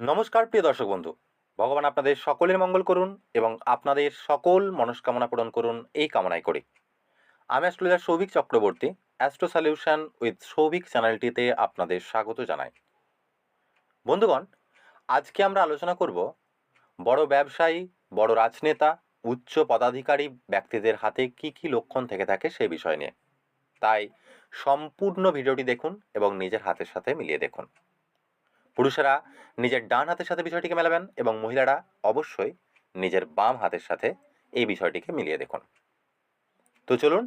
নমস্কার, প্রিয় দর্শক বন্ধু। ভগবান আপনাদের সকলের মঙ্গল করুন এবং আপনাদের সকল মনস্কামনা পূরণ করুন এই কামনাই করি। আমি astrologer Souvik Chakraborty, astro solution with Souvik চ্যানেলটিতে আপনাদের স্বাগত জানাই। বন্ধুগণ, আজকে আমরা আলোচনা করব বড় ব্যবসায়ী, বড় রাজনেতা, উচ্চ পদাধিকারী ব্যক্তিদের হাতে কি কি লক্ষণ থেকে থাকে সেই বিষয় নিয়ে। তাই সম্পূর্ণ ভিডিওটি দেখুন এবং নিজের হাতের সাথে মিলিয়ে দেখুন। পুরুষেরা নিজের ডান হাতের সাথে বিষয়টিকে মেলাবেন এবং মহিলারা অবশ্যই নিজের বাম হাতের সাথে এই বিষয়টিকে মিলিয়ে দেখুন। তো চলুন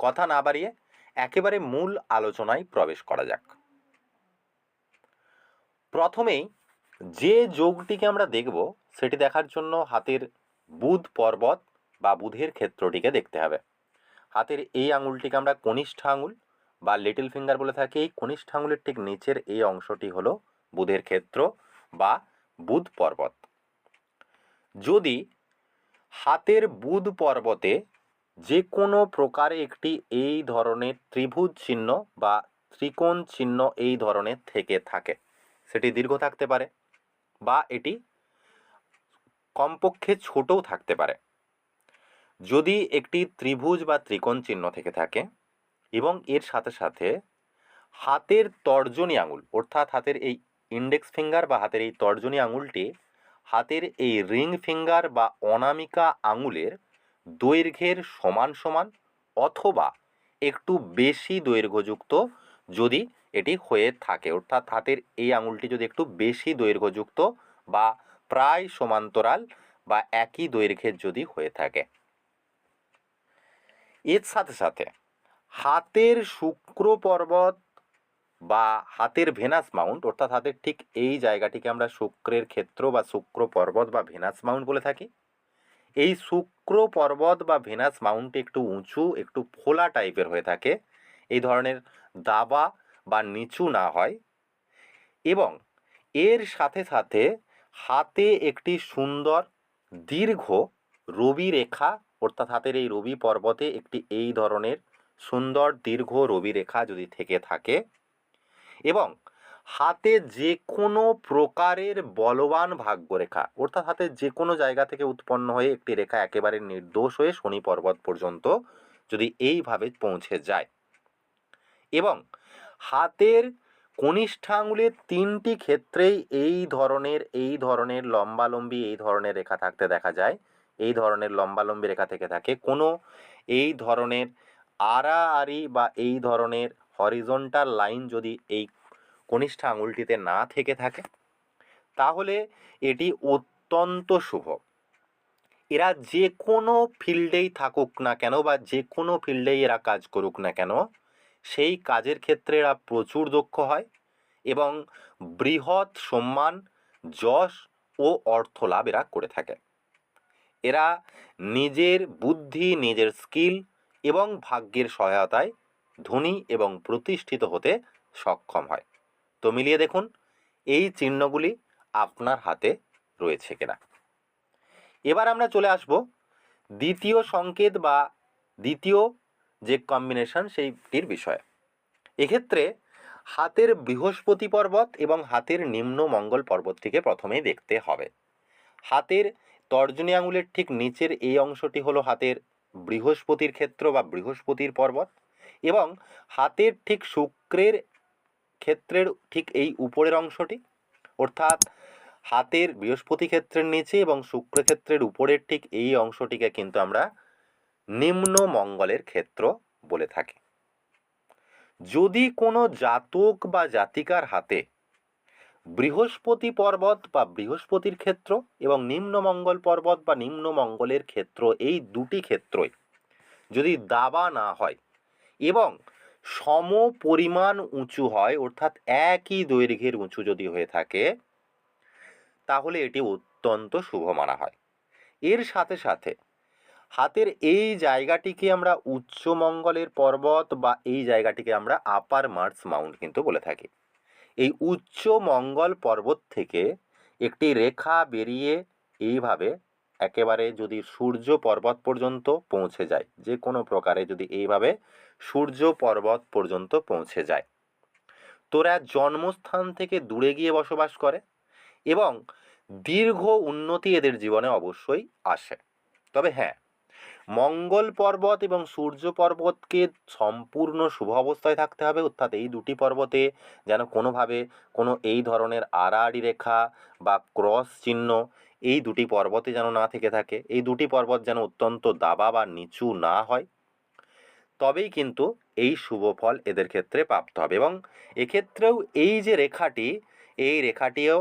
কথা না বাড়িয়ে একেবারে মূল আলোচনায় প্রবেশ করা যাক। প্রথমেই যে যোগটিকে আমরা দেখব, সেটি দেখার জন্য হাতের বুধ পর্বত বা বুধের ক্ষেত্রটিকে দেখতে হবে। হাতের এই আঙুলটিকে আমরা কনিষ্ঠ আঙুল বা লিটল ফিঙ্গার বলে থাকি। এই কনিষ্ঠ আঙুলের ঠিক নিচের এই অংশটি হলো বুধের ক্ষেত্র বা বুধ পর্বত। যদি হাতের বুধ পর্বতে যে কোনো প্রকারে একটি এই ধরনের ত্রিভুজ চিহ্ন বা ত্রিকোণ চিহ্ন এই ধরনের থেকে থাকে, সেটি দীর্ঘ থাকতে পারে বা এটি কমপক্ষে ছোটও থাকতে পারে। যদি একটি ত্রিভুজ বা ত্রিকোণ চিহ্ন থেকে থাকে এবং এর সাথে সাথে হাতের তর্জনী আঙুল, অর্থাৎ হাতের এই ইন্ডেক্স ফিঙ্গার বা হাতের এই তর্জনী আঙুলটি হাতের এই রিং ফিঙ্গার বা অনামিকা আঙুলের দৈর্ঘ্যের সমান সমান অথবা একটু বেশি দৈর্ঘ্যযুক্ত যদি এটি হয়ে থাকে। অর্থাৎ হাতের এই আঙুলটি যদি একটু বেশি দৈর্ঘ্যযুক্ত বা প্রায় সমান্তরাল বা একই দৈর্ঘ্যের যদি হয়ে থাকে। এর সাথে সাথে হাতের শুক্র পর্বত বা হাতের ভেনাস মাউন্ট, অর্থাৎ হাতের ঠিক এই জায়গাটিকে আমরা শুক্রের ক্ষেত্র বা শুক্র পর্বত বা ভেনাস মাউন্ট বলে থাকি। এই শুক্র পর্বত বা ভেনাস মাউন্ট একটু উঁচু, একটু ফোলা টাইপের হয়ে থাকে। এই ধরনের দাবা বা নিচু না হয়। এবং এর সাথে সাথে হাতে একটি সুন্দর দীর্ঘ রবি রেখা, অর্থাৎ হাতের এই রবি পর্বতে একটি এই ধরনের সুন্দর দীর্ঘ রবি রেখা যদি থেকে থাকে এবং হাতে যে কোনো প্রকারের বলবান ভাগ্যরেখা, অর্থাৎ হাতে যে কোনো জায়গা থেকে উৎপন্ন হয়ে একটি রেখা একেবারে নির্দোষ হয়ে শনি পর্বত পর্যন্ত যদি এইভাবে পৌঁছে যায়। এবং হাতের কনিষ্ঠাঙ্গুলের তিনটি ক্ষেত্রেই এই ধরনের এই ধরনের লম্বালম্বি এই ধরনের রেখা থাকতে দেখা যায়। এই ধরনের লম্বালম্বি রেখা থেকে থাকে কোনো, এই ধরনের আড়াআড়ি বা এই ধরনের হরিজন্টাল লাইন যদি এই কনিষ্ঠ আঙুলটিতে না থেকে থাকে, তাহলে এটি অত্যন্ত শুভ। এরা যে কোনো ফিল্ডেই থাকুক না কেন বা যে কোনো ফিল্ডেই এরা কাজ করুক না কেন, সেই কাজের ক্ষেত্রে এরা প্রচুর দক্ষ হয় এবং বৃহৎ সম্মান, যশ ও অর্থ লাভ এরা করে থাকে। এরা নিজের বুদ্ধি, নিজের স্কিল এবং ভাগ্যের সহায়তায় ধনী এবং প্রতিষ্ঠিত হতে সক্ষম হয়। তো মিলিয়ে দেখুন, এই চিহ্নগুলি আপনার হাতে রয়েছে কিনা। এবার আমরা চলে আসব দ্বিতীয় সংকেত বা দ্বিতীয় যে কম্বিনেশন সেইটির বিষয়ে। এক্ষেত্রে হাতের বৃহস্পতি পর্বত এবং হাতের নিম্ন মঙ্গল পর্বতটিকে প্রথমেই দেখতে হবে। হাতের তর্জনী আঙুলের ঠিক নিচের এই অংশটি হলো হাতের বৃহস্পতির ক্ষেত্র বা বৃহস্পতির পর্বত। এবং হাতের ঠিক শুক্রের ক্ষেত্রের ঠিক এই উপরের অংশটি, অর্থাৎ হাতের বৃহস্পতি ক্ষেত্রের নিচে এবং শুক্র ক্ষেত্রের উপরের ঠিক এই অংশটিকে কিন্তু আমরা নিম্ন মঙ্গলের ক্ষেত্র বলে থাকি। যদি কোনো জাতক বা জাতিকার হাতে বৃহস্পতি পর্বত বা বৃহস্পতির ক্ষেত্র এবং নিম্ন মঙ্গল পর্বত বা নিম্ন মঙ্গলের ক্ষেত্র এই দুটি ক্ষেত্রই যদি দাবা না হয় এবং সম পরিমাণ উঁচু হয়, অর্থাৎ একই দৈর্ঘ্যের উঁচু যদি হয়ে থাকে, তাহলে এটি অত্যন্ত শুভ মানা হয়। এর সাথে সাথে হাতের এই জায়গাটিকে আমরা উচ্চমঙ্গলের পর্বত বা এই জায়গাটিকে আমরা আপার মার্স মাউন্ট কিন্তু বলে থাকি। এই উচ্চমঙ্গল পর্বত থেকে একটি রেখা বেরিয়ে এইভাবে একেবারে যদি সূর্য পর্বত পর্যন্ত পৌঁছে যায়, যে কোনো প্রকারে যদি এইভাবে সূর্য পর্বত পর্যন্ত পৌঁছে যায়। তোরা জন্মস্থান থেকে দূরে গিয়ে বসবাস করে এবং দীর্ঘ উন্নতি এদের জীবনে অবশ্যই আসে। তবে হ্যাঁ মঙ্গল পর্বত এবং সূর্য পর্বতকে সম্পূর্ণ শুভ অবস্থায় থাকতে হবে, অর্থাৎ এই দুটি পর্বতে যেন কোনোভাবে কোনো এই ধরনের আড়াআড়ি রেখা বা ক্রস চিহ্ন এই দুটি পর্বতে যেন না থেকে থাকে, এই দুটি পর্বত যেন অত্যন্ত দাবা বা নিচু না হয়। তবেই কিন্তু এই শুভ ফল এদের ক্ষেত্রে প্রাপ্ত হবে এবং এক্ষেত্রেও এই যে রেখাটি, এই রেখাটিও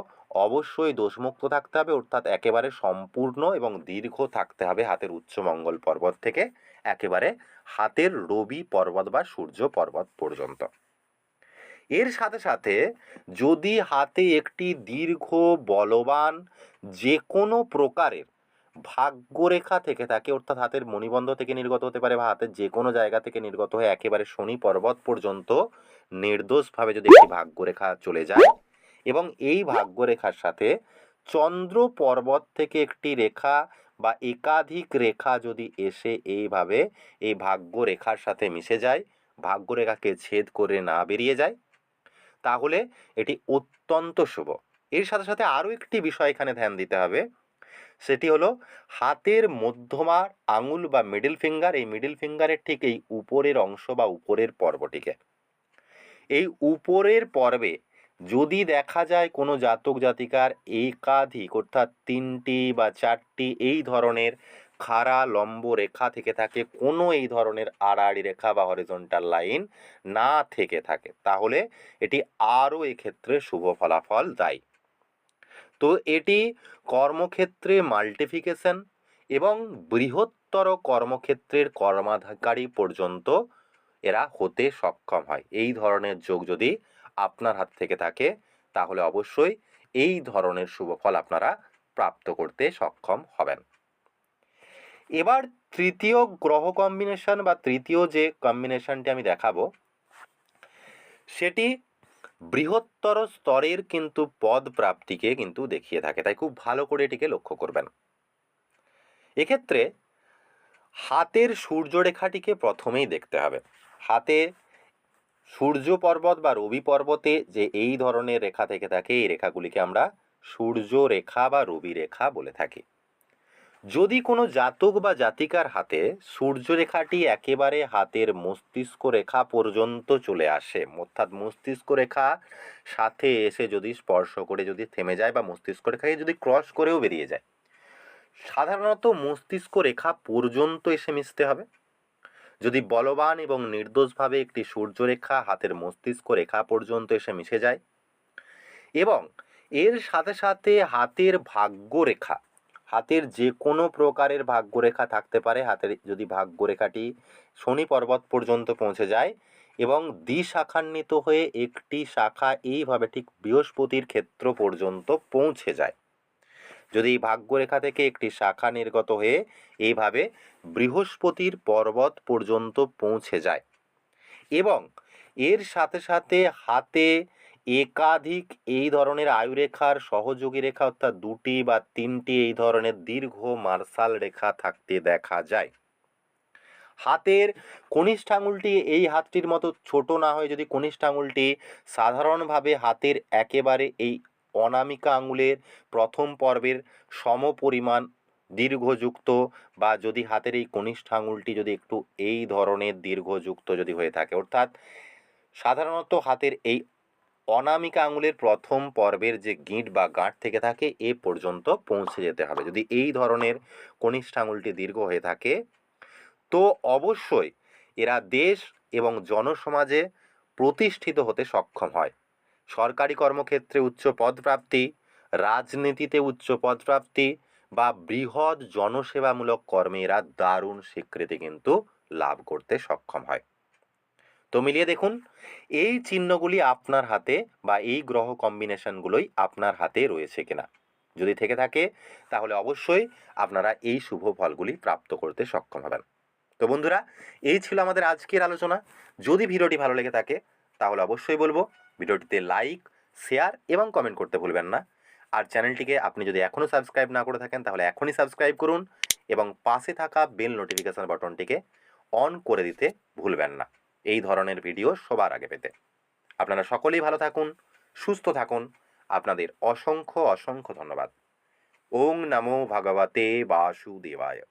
অবশ্যই দোষমুক্ত থাকতে হবে, অর্থাৎ একেবারে সম্পূর্ণ এবং দীর্ঘ থাকতে হবে হাতের উচ্চ মঙ্গল পর্বত থেকে, একেবারে হাতের রবি পর্বত বা সূর্য পর্বত পর্যন্ত। এর সাথে সাথে যদি হাতে একটি দীর্ঘ বলবান যে কোনো প্রকারের ভাগ্যরেখা থেকে থাকে, অর্থাৎ হাতের মণিবন্ধ থেকে নির্গত হতে পারে বা হাতের যে কোনো জায়গা থেকে নির্গত হয়ে একেবারে শনি পর্বত পর্যন্ত নির্দোষভাবে যদি একটি ভাগ্যরেখা চলে যায় এবং এই ভাগ্যরেখার সাথে চন্দ্র পর্বত থেকে একটি রেখা বা একাধিক রেখা যদি এসে এইভাবে এই ভাগ্যরেখার সাথে মিশে যায়, ভাগ্যরেখাকে ছেদ করে না বেরিয়ে যায় তাহলে এটি অত্যন্ত শুভ। এর সাথে সাথে আরও একটি বিষয় এখানে ধ্যান দিতে হবে। সেটি হলো, হাতের মধ্যমার আঙুল বা মিডিল ফিঙ্গার এই মিডিল ফিঙ্গারের ঠিক এই উপরের অংশ বা উপরের পর্বটিকে। এই উপরের পর্বে যদি দেখা যায় কোনো জাতক জাতিকার একাধিক, অর্থাৎ তিনটি বা চারটি এই ধরনের খাড়া, লম্ব রেখা থেকে থাকে, কোনো এই ধরনের আড়াআড়ি রেখা বা হরিজন্টাল লাইন না থেকে থাকে। তাহলে এটি আরও এক্ষেত্রে শুভ ফলাফল দেয়। তো এটি কর্মক্ষেত্রে মাল্টিফিকেশন এবং বৃহত্তর কর্মক্ষেত্রের কর্মাধিকারী পর্যন্ত এরা হতে সক্ষম হয়। এই ধরনের যোগ যদি আপনার হাত থেকে থাকে, তাহলে অবশ্যই এই ধরনের শুভ ফল আপনারা প্রাপ্ত করতে সক্ষম হবেন। এবার তৃতীয় গ্রহ কম্বিনেশন বা তৃতীয় যে কম্বিনেশনটি আমি দেখাবো, সেটি বৃহত্তর স্তরের কিন্তু পদ প্রাপ্তিকে কিন্তু দেখিয়ে থাকে। তাই খুব ভালো করে এটিকে লক্ষ্য করবেন। এক্ষেত্রে হাতের সূর্যরেখাটিকে প্রথমেই দেখতে হবে। হাতে সূর্য পর্বত বা রবি পর্বতে যে এই ধরনের রেখা থেকে থাকে, এই রেখাগুলিকে আমরা সূর্য রেখা বা রবি রেখা বলে থাকি। যদি কোনো জাতক বা জাতিকার হাতে সূর্যরেখাটি একেবারে হাতের মস্তিষ্ক রেখা পর্যন্ত চলে আসে, অর্থাৎ মস্তিষ্ক রেখা সাথে এসে যদি স্পর্শ করে যদি থেমে যায় বা মস্তিষ্ক রেখাকে যদি ক্রস করেও বেরিয়ে যায়, সাধারণত মস্তিষ্ক রেখা পর্যন্ত এসে মিশতে হবে। যদি বলবান এবং নির্দোষভাবে একটি সূর্যরেখা হাতের মস্তিষ্ক রেখা পর্যন্ত এসে মিশে যায় এবং এর সাথে সাথে হাতের ভাগ্যরেখা হাতের যে কোনো প্রকারের ভাগ্যরেখা থাকতে পারে। হাতের যদি ভাগ্যরেখাটি শনি পর্বত পর্যন্ত পৌঁছে যায় এবং দ্বিশাখান্বিত হয়ে একটি শাখা এইভাবে ঠিক বৃহস্পতির ক্ষেত্র পর্যন্ত পৌঁছে যায়। যদি এই ভাগ্যরেখা থেকে একটি শাখা নির্গত হয়ে এইভাবে বৃহস্পতির পর্বত পর্যন্ত পৌঁছে যায় এবং এর সাথে সাথে হাতে একাধিক এই ধরনের আয়ুরেখার সহযোগী রেখা অর্থাৎ দুটি বা তিনটি এই ধরনের দীর্ঘ মার্শাল রেখা থাকতে দেখা যায়। হাতের কনিষ্ঠ আঙুলটি এই হাতটির মতো ছোট না হয়ে যদি কনিষ্ঠ আঙুলটি সাধারণভাবে হাতের একেবারে এই অনামিকা আঙুলের প্রথম পর্বের সমপরিমাণ দীর্ঘযুক্ত বা যদি হাতের এই কনিষ্ঠ আঙুলটি যদি একটু এই ধরনের দীর্ঘযুক্ত যদি হয়ে থাকে, অর্থাৎ সাধারণত হাতের এই অনামিকা আঙুলের প্রথম পর্বের যে গিঁট বা গাঁট থেকে থাকে, এ পর্যন্ত পৌঁছে যেতে হবে। যদি এই ধরনের কনিষ্ঠ আঙুলটি দীর্ঘ হয়ে থাকে, তো অবশ্যই এরা দেশ এবং জনসমাজে প্রতিষ্ঠিত হতে সক্ষম হয়। সরকারি কর্মক্ষেত্রে উচ্চ পদপ্রাপ্তি, রাজনীতিতে উচ্চ পদপ্রাপ্তি বা বৃহৎ জনসেবামূলক কর্মে এরা দারুণ স্বীকৃতি কিন্তু লাভ করতে সক্ষম হয়। তো মিলিয়ে দেখুন, এই চিহ্নগুলি আপনার হাতে বা এই গ্রহ কম্বিনেশনগুলোই আপনার হাতে রয়েছে কিনা। যদি থেকে থাকে, তাহলে অবশ্যই আপনারা এই শুভ ফলগুলি প্রাপ্ত করতে সক্ষম হবেন। তো বন্ধুরা, এই ছিল আমাদের আজকের আলোচনা। যদি ভিডিওটি ভালো লেগে থাকে, তাহলে অবশ্যই বলব, ভিডিওটিতে লাইক শেয়ার এবং কমেন্ট করতে ভুলবেন না। আর চ্যানেলটিকে আপনি যদি এখনও সাবস্ক্রাইব না করে থাকেন, তাহলে এখনই সাবস্ক্রাইব করুন এবং পাশে থাকা বেল নোটিফিকেশন বাটনটিকে অন করে দিতে ভুলবেন না। এই ধরনের ভিডিও সবার আগে পেতে। আপনারা সকলেই ভালো থাকুন, সুস্থ থাকুন। আপনাদের অসংখ্য অসংখ্য ধন্যবাদ। ওং নমো ভগবতে বাসুদেবায়।